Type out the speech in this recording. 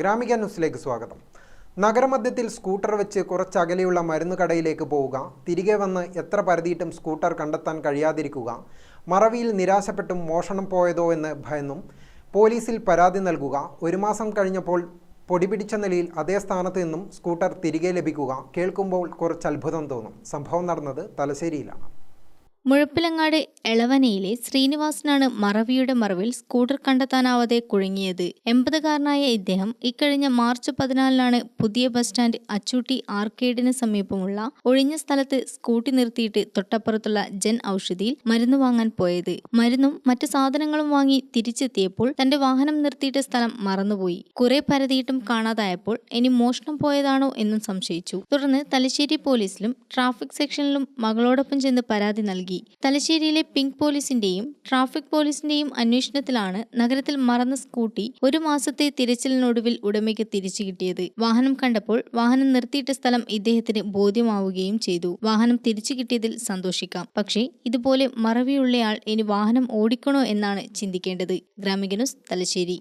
ഗ്രാമിക ന്യൂസിലേക്ക് സ്വാഗതം. നഗരമധ്യത്തിൽ സ്കൂട്ടർ വെച്ച് കുറച്ചകലെയുള്ള മരുന്ന് കടയിലേക്ക് പോവുക. തിരികെ വന്ന് എത്ര പരതിയിട്ടും സ്കൂട്ടർ കണ്ടെത്താൻ കഴിയാതിരിക്കുക. മറവിയിൽ നിരാശപ്പെട്ടും മോഷണം പോയതോ എന്ന് ഭയന്നും. പോലീസിൽ പരാതി നൽകുക. ഒരു മാസം കഴിഞ്ഞപ്പോൾ പൊടിപിടിച്ച നിലയിൽ അതേ സ്ഥാനത്ത് നിന്നും സ്കൂട്ടർ തിരികെ ലഭിക്കുക. കേൾക്കുമ്പോൾ കുറച്ച് അത്ഭുതം തോന്നും. സംഭവം നടന്നത് തലശ്ശേരിയിലാണ്. മുഴപ്പിലങ്ങാട് എളവനയിലെ ശ്രീനിവാസനാണ് മറവിയുടെ മറവിൽ സ്കൂട്ടർ കണ്ടെത്താനാവാതെ കുഴങ്ങിയത്. എൺപതുകാരനായ ഇദ്ദേഹം ഇക്കഴിഞ്ഞ മാർച്ച് പതിനാലിനാണ് പുതിയ ബസ് സ്റ്റാൻഡ് അച്ചൂട്ടി ആർക്കേഡിന് സമീപമുള്ള ഒഴിഞ്ഞ സ്ഥലത്ത് സ്കൂട്ടി നിർത്തിയിട്ട് തൊട്ടപ്പുറത്തുള്ള ജൻ ഔഷധിയിൽ മരുന്ന് വാങ്ങാൻ പോയത്. മരുന്നും മറ്റു സാധനങ്ങളും വാങ്ങി തിരിച്ചെത്തിയപ്പോൾ തന്റെ വാഹനം നിർത്തിയിട്ട സ്ഥലം മറന്നുപോയി. കുറെ പരതിയിട്ടും കാണാതായപ്പോൾ ഇനി മോഷണം പോയതാണോ എന്നും സംശയിച്ചു. തുടർന്ന് തലശ്ശേരി പോലീസിലും ട്രാഫിക് സെക്ഷനിലും മകളോടൊപ്പം ചെന്ന് പരാതി നൽകി. തലശ്ശേരിയിലെ പിങ്ക് പോലീസിന്റെയും ട്രാഫിക് പോലീസിന്റെയും അന്വേഷണത്തിലാണ് നഗരത്തിൽ മറന്ന സ്കൂട്ടി ഒരു മാസത്തെ തിരച്ചിലിനൊടുവിൽ ഉടമയ്ക്ക് തിരിച്ചു കിട്ടിയത്. വാഹനം കണ്ടപ്പോൾ വാഹനം നിർത്തിയിട്ട സ്ഥലം ഇദ്ദേഹത്തിന് ബോധ്യമാവുകയും ചെയ്തു. വാഹനം തിരിച്ചു കിട്ടിയതിൽ സന്തോഷിക്കാം. പക്ഷേ ഇതുപോലെ മറവിയുള്ളയാൾ ഇനി വാഹനം ഓടിക്കണോ എന്നാണ് ചിന്തിക്കേണ്ടത്. ഗ്രാമികനുസ് തലശ്ശേരി.